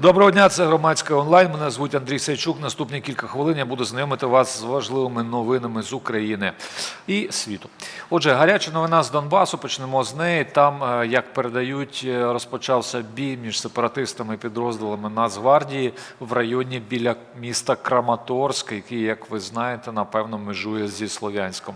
Доброго дня, це громадська онлайн. Мене звуть Андрій Сайчук. Наступні кілька хвилин я буду знайомити вас з важливими новинами з України і світу. Отже, гаряча новина з Донбасу. Почнемо з неї. Там, е, як передають, е, розпочався бій між сепаратистами і підрозділами Нацгвардії в районі біля міста Краматорськ, який, як ви знаєте, напевно межує зі Слов'янськом.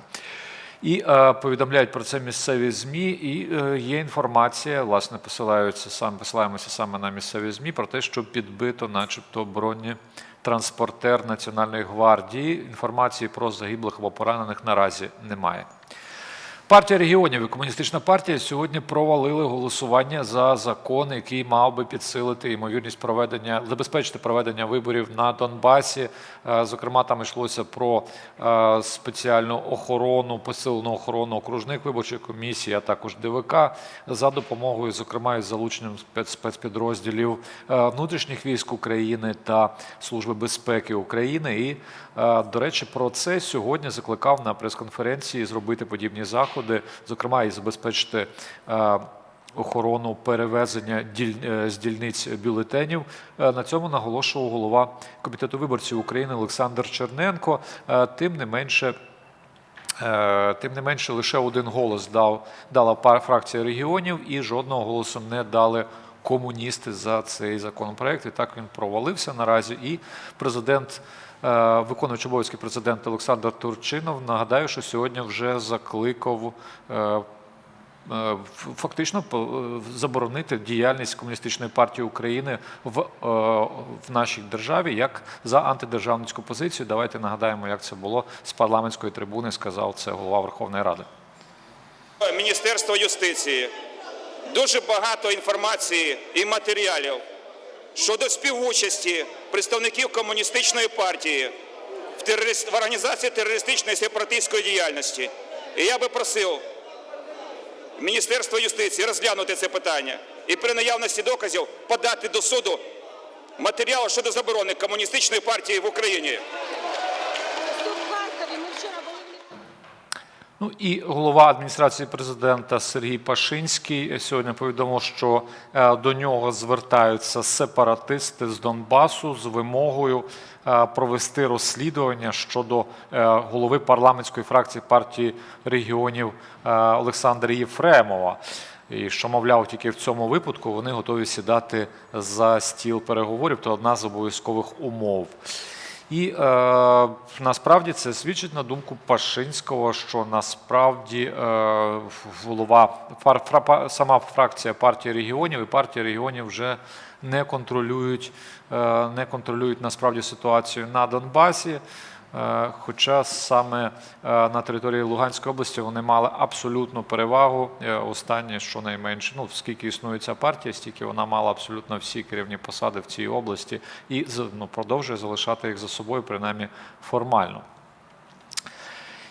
І е, повідомляють про це місцеві змі, і е, є інформація, власне, посилаються сам, посилаємося саме на місцеві змі про те, що підбито, начебто, бронетранспортер Національної гвардії. Інформації про загиблих або поранених наразі немає. Партія регіонів і комуністична партія сьогодні провалили голосування за закон, який мав би підсилити ймовірність проведення, забезпечити проведення виборів на Донбасі. Е, Зокрема, там йшлося про е, спеціальну охорону, посилену охорону окружних виборчих комісій, а також ДВК за допомогою, зокрема, із залученням спец- спецпідрозділів е, внутрішніх військ України та Служби безпеки України. І, до речі, про це сьогодні закликав на прес-конференції зробити подібні заходи, зокрема, і забезпечити. е, Охорону перевезення е, з дільниць бюлетенів Е, на цьому наголошував голова комітету виборців України Олександр Черненко. Тим не менше, Тим не менше, лише один голос дав, дала фракція регіонів і жодного голосу не дали комуністи за цей законопроект. І так він провалився наразі. І президент, е, виконуючий обов'язки президента Олександр Турчинов, нагадаю, що сьогодні вже закликав. е, е, Фактично заборонити діяльність комуністичної партії України в, в нашій державі як за антидержавницьку позицію. Давайте нагадаємо, як це було з парламентської трибуни. Сказав це голова Верховної Ради. Міністерства юстиції дуже багато інформації і матеріалів щодо співучасті представників комуністичної партії в, терорист... в організації терористичної сепаратистської діяльності. І я би просив Міністерство юстиції розглянути це питання і при наявності доказів подати до суду матеріал щодо заборони комуністичної партії в Україні. Ну і голова адміністрації президента Сергій Пашинський сьогодні повідомив, що е, до нього звертаються сепаратисти з Донбасу з вимогою е, провести розслідування щодо е, голови парламентської фракції партії регіонів Олександра Єфремова. І що, мовляв, тільки в цьому випадку вони готові сідати за стіл переговорів. То одна з обов'язкових умов. І е, насправді це свідчить на думку Пашинського, що насправді е, голова фра- сама фракція партії регіонів і партія регіонів вже не контролюють, е, не контролюють насправді ситуацію на Донбасі. Е, Хоча саме е, на території Луганської області вони мали абсолютну перевагу. Е, Останнє, щонайменше, ну скільки існує ця партія, стільки вона мала абсолютно всі керівні посади в цій області і ну, продовжує залишати їх за собою, принаймні формально.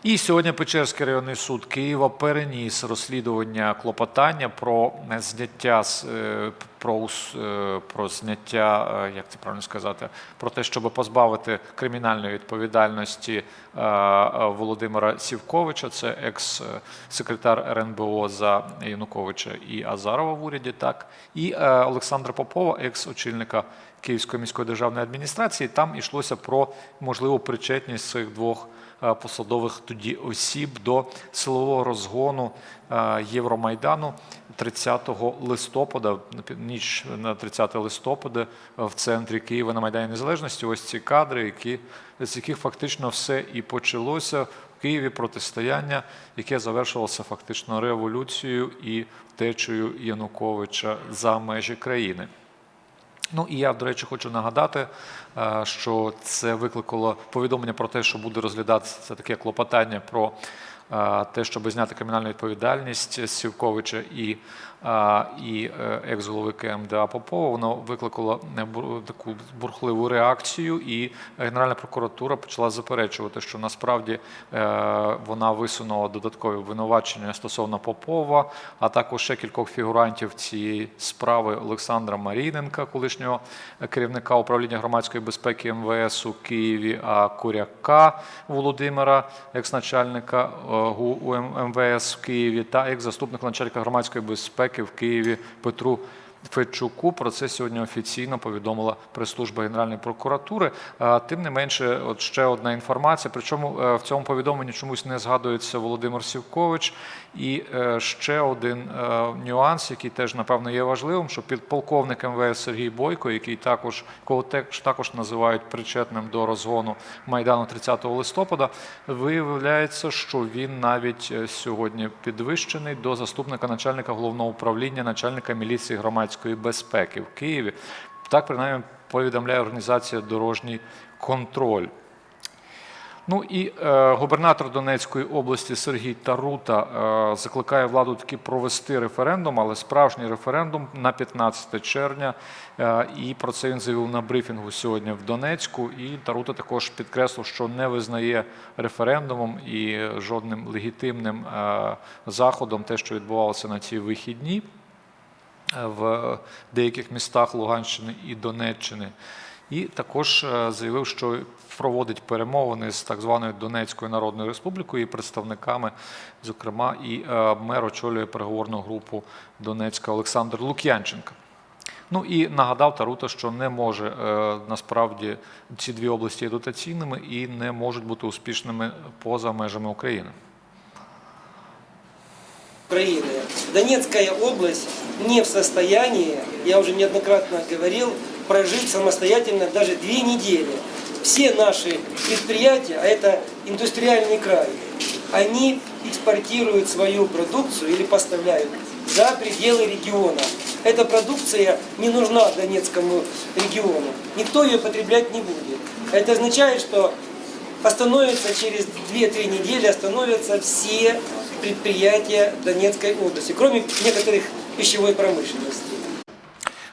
І сьогодні Печерський районний суд Києва переніс розслідування клопотання про зняття з- про, е, про зняття, е, як це правильно сказати, про те, щоб позбавити кримінальної відповідальності е, Володимира Сівковича, це екс-секретар РНБО за Януковича і Азарова в уряді, так, і Олександра Попова, екс-очільника Київської міської державної адміністрації. Там йшлося про можливу причетність цих двох посадових тоді осіб до силового розгону Євромайдану 30 листопада, ніч на 30 листопада в центрі Києва на Майдані Незалежності. Ось ці кадри, які, з яких фактично все і почалося в Києві протистояння, яке завершилося фактично революцією і втечею Януковича за межі країни. Ну і я, до речі, хочу нагадати, е, що це викликало повідомлення про те, що буде розглядатися таке клопотання про е, те, щоб зняти кримінальну відповідальність Сівковича і, і е, екс-голови КМДА Попова. Воно викликало е, таку бурхливу реакцію, і Генеральна прокуратура почала заперечувати, що насправді е, вона висунула додаткові обвинувачення стосовно Попова, а також ще кількох фігурантів цієї справи Олександра Маріненка, колишнього керівника управління громадської безпеки МВС у Києві, а Куряка Володимира, екс-начальника МВС в Києві, та екс-заступника начальника громадської безпеки в Києві Петру Федчуку. Про це сьогодні офіційно повідомила прес-служба Генеральної прокуратури. Тим не менше, от ще одна інформація. Причому е, в цьому повідомленні чомусь не згадується Володимир Сівкович. І е, ще один е, нюанс, який теж напевно є важливим, що підполковник МВС Сергій Бойко, який також кого також називають причетним до розгону майдану 30 листопада, виявляється, що він навіть сьогодні підвищений до заступника начальника головного управління, начальника міліції громадської безпеки в Києві. Так принаймні повідомляє організація Дорожній контроль. Ну і е, губернатор Донецької області Сергій Тарута е, закликає владу таки провести референдум, але справжній референдум на 15 червня. Е, і про це він заявив на брифінгу сьогодні в Донецьку. І Тарута також підкреслив, що не визнає референдумом і жодним легітимним е, заходом те, що відбувалося на ці вихідні в деяких містах Луганщини і Донеччини. І також е, заявив, що проводить перемовини з так званою Донецькою Народною Республікою і представниками, зокрема, і е, мер очолює переговорну групу Донецька Олександр Лук'янченко. Ну і нагадав Тарута, що не може е, насправді ці дві області є дотаційними і не можуть бути успішними поза межами України. Украины. Донецкая область не в состоянии, я уже неоднократно говорил, прожить самостоятельно даже две недели. Все наши предприятия, а это индустриальный край, они экспортируют свою продукцию или поставляют за пределы региона. Эта продукция не нужна Донецкому региону. Никто ее потреблять не будет. Это означает, что остановятся через 2-3 недели, остановятся все предприятия Донецкой области, кроме некоторых пищевой промышленности.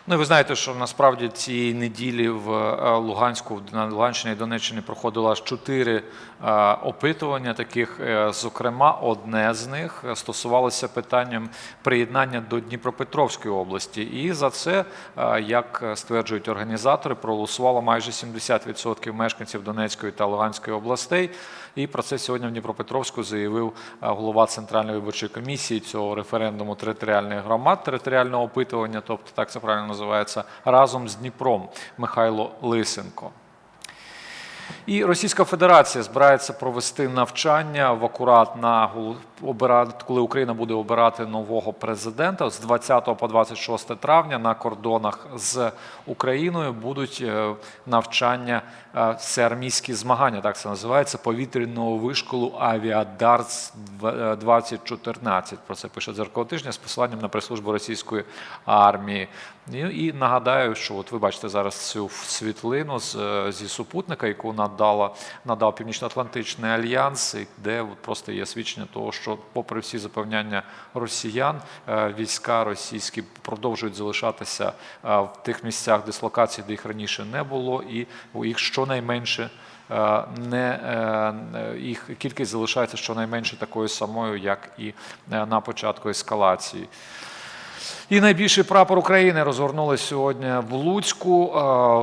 Ну і ви знаєте, що насправді цієї неділі в е, Луганську на Луганщині і Донеччині проходило аж чотири е, опитування. Таких, е, зокрема, одне з них стосувалося питанням приєднання до Дніпропетровської області. І за це, як стверджують організатори, проголосувало майже 70% мешканців Донецької та Луганської областей. І про це сьогодні в Дніпропетровську заявив голова Центральної виборчої комісії цього референдуму територіальних громад, територіального опитування, тобто так це правильно називається, разом з Дніпром Михайло Лисенко. І Російська Федерація збирається провести навчання в акурат на коли Україна буде обирати нового президента з 20 по 26 травня на кордонах з Україною будуть е, навчання. е, Це армійські змагання, так це називається повітряного вишколу Авіадарс 2014. Про це пише дзеркало тижня з посиланням на прес-службу російської армії. І, і нагадаю, що от ви бачите зараз цю світлину е, зі супутника, яку надала надав Північно-Атлантичний альянс, де просто є свідчення того, що, попри всі запевняння росіян, е, війська російські продовжують залишатися е, в тих місцях дислокації, де їх раніше не було, і у їх щонайменше. е, Не їх кількість залишається щонайменше такою самою, як і на початку ескалації. І найбільший прапор України розгорнули сьогодні в Луцьку.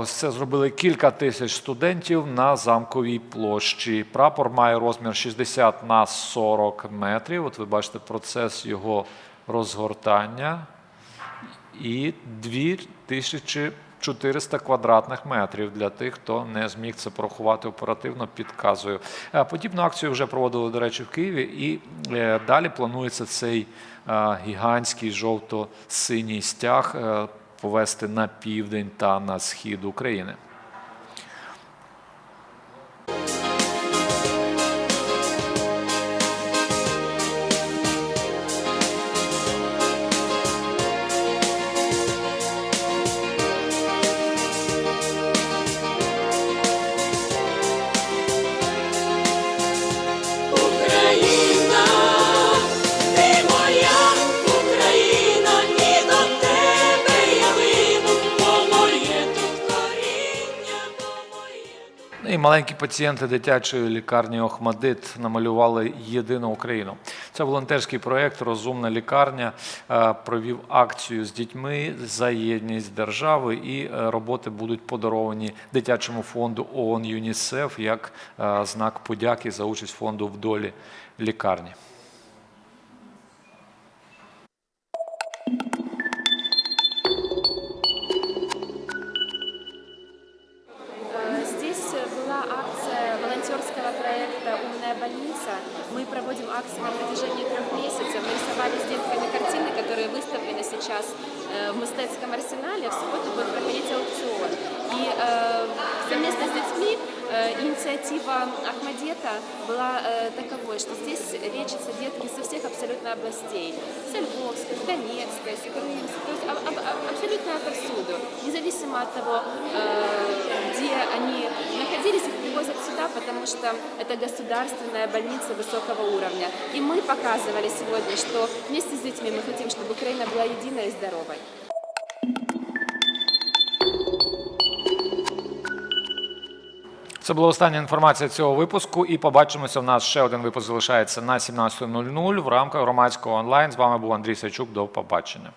Це зробили кілька тисяч студентів на замковій площі. Прапор має розмір 60 на 40 метрів. От ви бачите процес його розгортання. І 2400 квадратних метрів для тих, хто не зміг це порахувати оперативно, підказую. Е, Подібну акцію вже проводили, до речі, в Києві, і е, далі планується цей е, гігантський жовто-синій стяг повести на південь та на схід України. Маленькі пацієнти дитячої лікарні Охмадит намалювали єдину Україну. Це волонтерський проєкт Розумна лікарня е, провів акцію з дітьми за єдність держави, і е, роботи будуть подаровані дитячому фонду ООН ЮНІСЕФ як е, знак подяки за участь фонду в долі лікарні. акция волонтерского проекта «Умная больница». Мы проводим акции на протяжении трех месяцев. Мы рисовали с детками картины, которые выставлены сейчас э, в Мистецком арсенале. В субботу будет проходить аукцион. И э, совместно с детьми инициатива Ахмадета была э, таковой, что здесь лечатся детки со всех абсолютно областей. С Львовской, с Донецкой, с Крымской, то есть аб- аб- абсолютно отовсюду. Независимо от того, э, где они находились, их привозят сюда, потому что это государственная больница высокого уровня. И мы показывали сегодня, что вместе с детьми мы хотим, чтобы Украина была единой и здоровой. Це була остання інформація цього випуску. І побачимося. У нас ще один випуск залишається на 17.00 в рамках громадського онлайн. З вами був Андрій Сачук. До побачення.